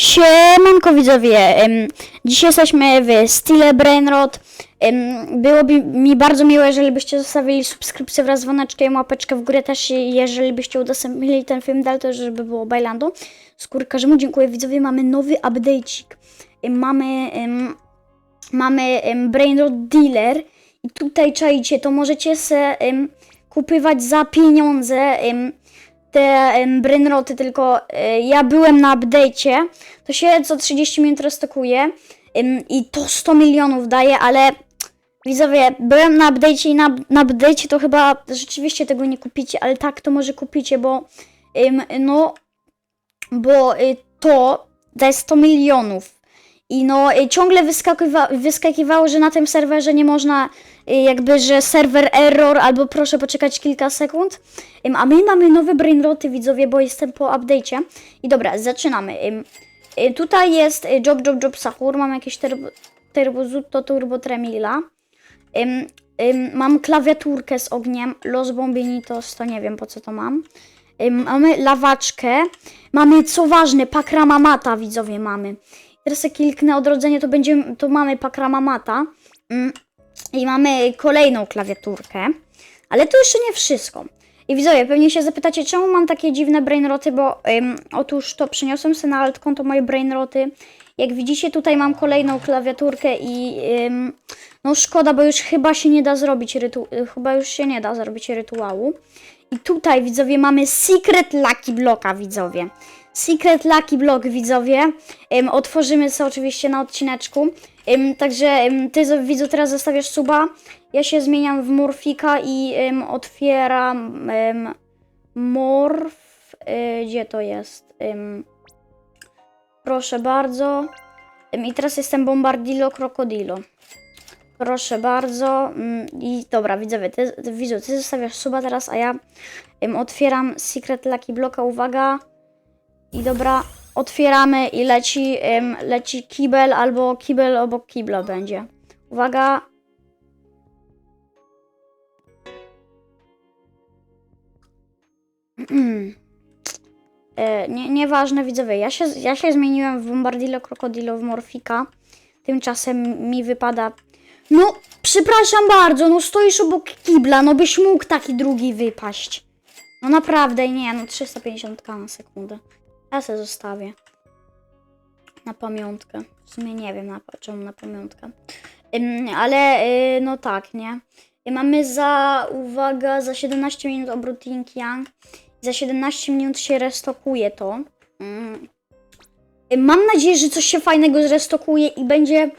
Siemanko widzowie, dzisiaj jesteśmy w stile Brainrot. Byłoby mi bardzo miło, jeżeli byście zostawili subskrypcję wraz z dzwoneczkiem, łapeczkę w górę też, jeżeli byście udostępnili ten film dalej, to żeby było bajlando. Skóry każdemu dziękuję widzowie, mamy nowy update'cik. Mamy, mamy Brainrot Dealer i tutaj czajcie, to możecie se kupywać za pieniądze te em, brainroty, tylko e, ja byłem na update'cie, to się co 30 minut restokuje em, i to 100 milionów daje, ale widzowie, byłem na update'cie i na, na update'cie to chyba rzeczywiście tego nie kupicie, ale tak to może kupicie, bo no, bo y, to daje 100 milionów. I no y, ciągle wyskakiwa wyskakiwało, że na tym serwerze nie można, y, jakby, że serwer error, albo proszę poczekać kilka sekund. A my mamy nowe brainroty, widzowie, bo jestem po update'cie. I dobra, zaczynamy. Y, tutaj jest Job Job Job Sahur, mam jakieś turbo, turbo Turbo Tremila. Mam klawiaturkę z ogniem, Los Bombinitos, to nie wiem po co to mam. Mamy lawaczkę, mamy co ważne, pakramamata, widzowie, mamy. Teraz jak kliknę odrodzenie, to będzie, to mamy pakramamata. Ym, I mamy kolejną klawiaturkę. Ale to jeszcze nie wszystko. I widzowie, pewnie się zapytacie, czemu mam takie dziwne brainroty, bo ym, otóż to przeniosłem sobie na alt konto moje brainroty. Jak widzicie, tutaj mam kolejną klawiaturkę i ym, no szkoda, bo już chyba się nie da zrobić rytu chyba już się nie da zrobić rytuału. I tutaj widzowie mamy Secret Lucky Blocka, widzowie. Secret Lucky Block, widzowie. Ym, otworzymy sobie oczywiście na odcineczku. Ym, także ym, ty widzu teraz zostawiasz suba. Ja się zmieniam w Morfika i ym, otwieram ym, Morf. Y, gdzie to jest? Ym, proszę bardzo. Ym, I teraz jestem Bombardillo Crocodilo. Proszę bardzo. Ym, I dobra, widzowie, ty, widzu, ty zostawiasz suba teraz, a ja ym, otwieram Secret Lucky Blocka. Uwaga. I dobra, otwieramy i leci, ym, leci kibel albo kibel obok kibla będzie. Uwaga. E, nie, nieważne widzowie, ja się, ja się zmieniłem w Bombardillo Crocodilo w Morfika. Tymczasem mi wypada... No, przepraszam bardzo, no stoisz obok kibla, no byś mógł taki drugi wypaść. No naprawdę, nie, no 350k na sekundę. Ja se zostawię. Na pamiątkę. W sumie nie wiem na, czemu na pamiątkę. Ym, ale y, no tak, nie? Mamy za, uwaga, za 17 minut obrót Yin Yang. Za 17 minut się restokuje to. Mm. Y, Mam nadzieję, że coś się fajnego zrestokuje i będzie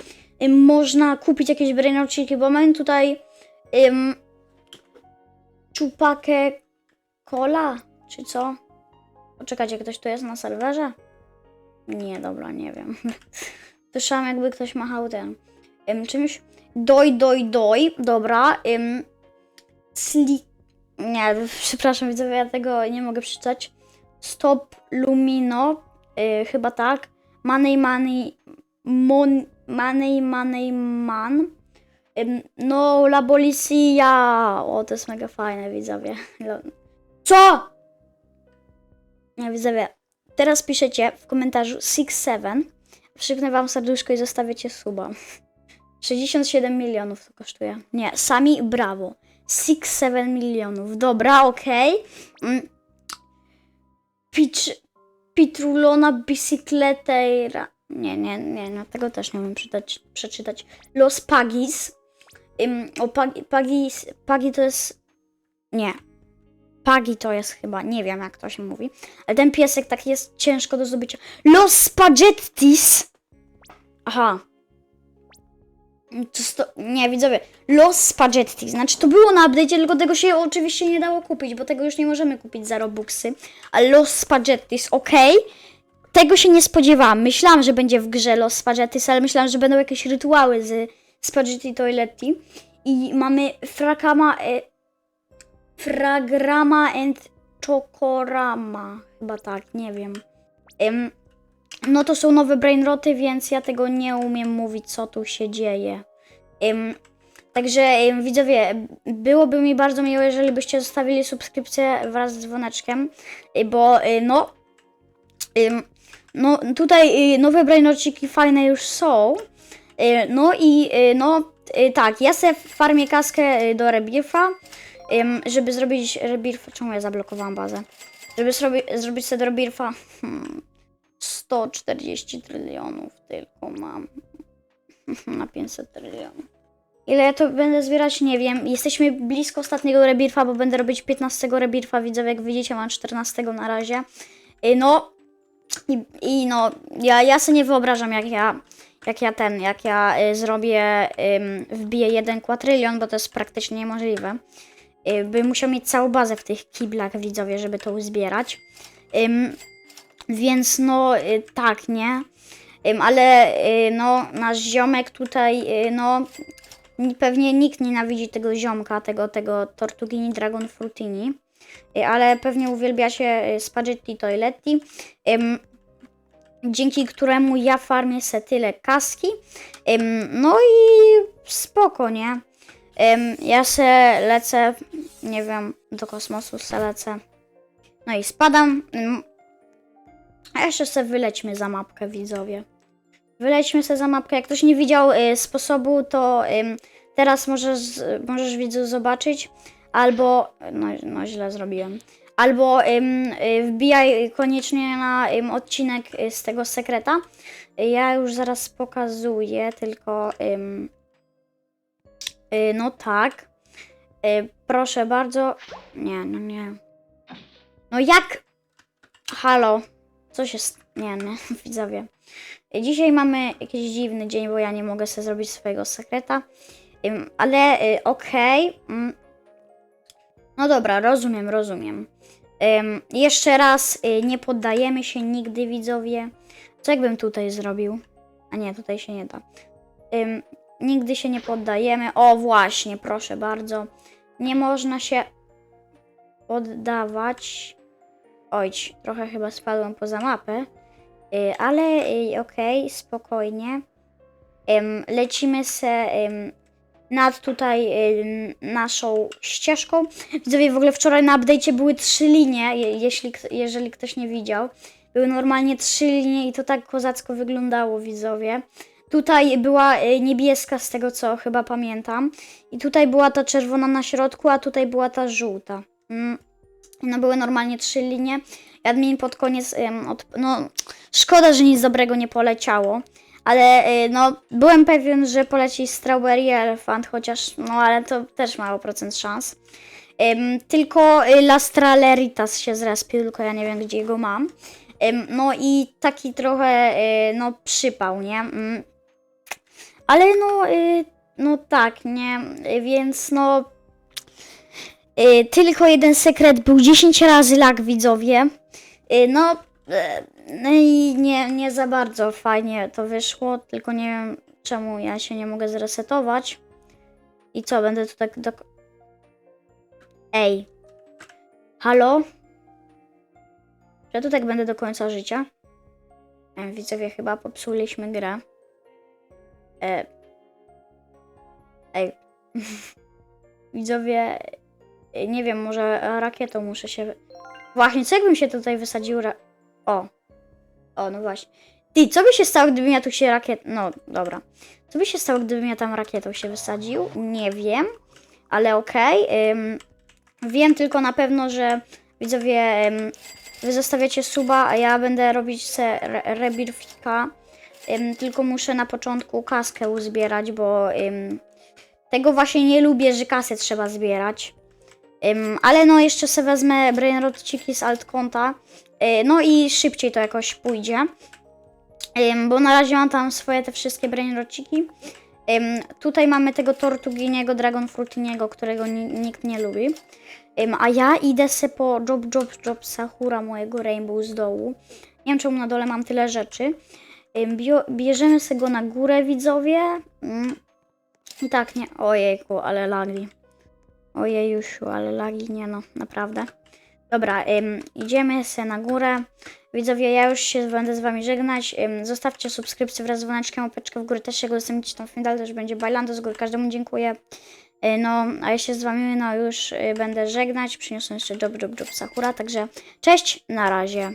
y, można kupić jakieś brainrociki, bo mamy tutaj ym, czupakę cola, czy co? Poczekajcie, ktoś tu jest na serwerze? Nie, dobra, nie wiem. Słyszałam, jakby ktoś machał ten ym, czymś. Doj, doj, doj. Dobra. Ym, sli... Nie, przepraszam, widzowie, ja tego nie mogę przeczytać. Stop Lumino. y, chyba tak. Money, money. Mon, money, money, man. No, la policja. O, to jest mega fajne, widzowie. Co? Nie, widzowie. Teraz piszecie w komentarzu 6-7. Przypnę wam serduszko i zostawicie suba. 67 milionów to kosztuje. Nie, sami brawo. 6-7 milionów. Dobra, okej. Mm. Pitch, Pitrulona bicicleteira. Nie, nie, nie, no tego też nie umiem przeczytać. przeczytać. Los Pagis. Ym, o, Pagi, Pagis, Pagi to jest... Nie. Pagi to jest chyba, nie wiem jak to się mówi. Ale ten piesek taki jest ciężko do zdobycia. Los Spaghettis. Aha. To sto... Nie, widzowie. Los Spaghetti. Znaczy, to było na update, tylko tego się oczywiście nie dało kupić, bo tego już nie możemy kupić za Robuxy. Ale Los Spaghettis, ok. Tego się nie spodziewałam. Myślałam, że będzie w grze Los Spaghettis, ale myślałam, że będą jakieś rytuały z Spaghetti Toiletti. I mamy Frakama... E... Fragrama and Chokorama. Chyba tak, nie wiem. Em, no to są nowe brainroty, więc ja tego nie umiem mówić, co tu się dzieje. Ym, także ym, widzowie, byłoby mi bardzo miło, jeżeli byście zostawili subskrypcję wraz z dzwoneczkiem, y, bo y, no, ym, no tutaj y, nowe brainrociki fajne już są. Y, no i y, no tak, ja se farmię kaskę do rebirfa, ym, żeby zrobić rebirfa. Czemu ja zablokowałam bazę? Żeby zrobi, zrobić sobie rebirfa hmm, 140 trylionów tylko mam. Na 500 trylionów. Ile ja to będę zbierać, nie wiem. Jesteśmy blisko ostatniego rebirfa, bo będę robić 15 rebirfa, widzowie, jak widzicie, mam 14 na razie. Y, No i, i no, ja, ja sobie nie wyobrażam, jak ja, jak ja ten, jak ja y, zrobię, ym, wbiję jeden kwadrylion, bo to jest praktycznie niemożliwe. Y, bym musiał mieć całą bazę w tych kiblach, widzowie, żeby to uzbierać. Więc no, y, tak, nie? Ale y, no, nasz ziomek tutaj, no, ni- pewnie nikt nienawidzi tego ziomka, tego, tego Tortugini Dragon Frutini, ale pewnie uwielbiacie y, Spaghetti Toiletti, dzięki któremu ja farmię se tyle kaski. No i spoko, nie? Ym, ja se lecę, nie wiem, do kosmosu se lecę. No i spadam. Ym, a jeszcze se wylećmy za mapkę, widzowie. Wylećmy se za mapkę. Jak ktoś nie widział y, sposobu, to teraz możesz, możesz widzu zobaczyć. Albo, no, no źle zrobiłem. Albo ym, y, wbijaj koniecznie na ym, odcinek y, z tego sekreta. Ja już zaraz pokazuję, tylko ym, no tak. Y, proszę bardzo. Nie, no nie. No jak? Halo. Co się... Nie, nie, widzowie. Y, Dzisiaj mamy jakiś dziwny dzień, bo ja nie mogę sobie zrobić swojego sekreta. Ale y, okej. mm. No dobra, rozumiem, rozumiem. Jeszcze raz, y, nie poddajemy się nigdy, widzowie. Co jakbym tutaj zrobił? A nie, tutaj się nie da. Nigdy się nie poddajemy. O, właśnie, proszę bardzo. Nie można się poddawać. Oj, trochę chyba spadłem poza mapę. Y, ale y, okej, spokojnie. Ym, lecimy se nad tutaj naszą ścieżką. Widzowie, w ogóle wczoraj na update'cie były trzy linie, je, jeśli, jeżeli ktoś nie widział. Były normalnie trzy linie i to tak kozacko wyglądało, widzowie. Tutaj była y, niebieska, z tego co chyba pamiętam. I tutaj była ta czerwona na środku, a tutaj była ta żółta. Mm. No były normalnie trzy linie. Admin pod koniec, no szkoda, że nic dobrego nie poleciało. Ale y, no, byłem pewien, że poleci Strawberry Elephant, chociaż, no ale to też mało procent szans. Tylko y, Lastraleritas się zrespił, tylko ja nie wiem, gdzie go mam. No i taki trochę, no, przypał, nie? Ym, ale no, y, no tak, nie? Y, Więc no, y, tylko jeden sekret był 10 razy lag, widzowie. Y, no, y, no i nie, nie za bardzo fajnie to wyszło, tylko nie wiem czemu ja się nie mogę zresetować. I co, będę tu tak do... Ej. Halo? Ja tu tak będę do końca życia? E, widzowie, chyba popsuliśmy grę. E... Ej. widzowie, e, nie wiem, może rakietą muszę się... Właśnie, co jakbym się tutaj wysadził ra... O. O, no właśnie. Ty, co by się stało, gdybym ja tu się rakiet... No, dobra. Co by się stało, gdybym ja tam rakietą się wysadził? Nie wiem, ale okej. Ym, wiem tylko na pewno, że widzowie, ym, wy zostawiacie suba, a ja będę robić se re rebirfika. Ym, tylko muszę na początku kaskę uzbierać, bo ym, tego właśnie nie lubię, że kasę trzeba zbierać. Ym, ale no jeszcze sobie wezmę brainrotciki z altkonta. Y, no i szybciej to jakoś pójdzie. Ym, bo na razie mam tam swoje te wszystkie brainrociki. Ym, tutaj mamy tego Tortuginiego, Dragon Fruitiniego, którego ni nikt nie lubi. Ym, a ja idę se po Job Job Job Sahura mojego Rainbow z dołu. Nie wiem czemu na dole mam tyle rzeczy. Bierzemy sobie go na górę, widzowie. Ym, I tak, nie. Ojejku, ale lagi. Ojejusiu, ale lagi nie no, naprawdę. Dobra, ym, idziemy se na górę. Widzowie, ja już się będę z wami żegnać. Ym, zostawcie subskrypcję wraz z dzwoneczkiem, opeczkę w górę też, jak udostępnicie tą film, dalej też będzie bajlando z góry. Każdemu dziękuję. Y, no, a ja się z wami no już y, będę żegnać. Przyniosłem jeszcze job, job, job Sakura, także cześć, na razie.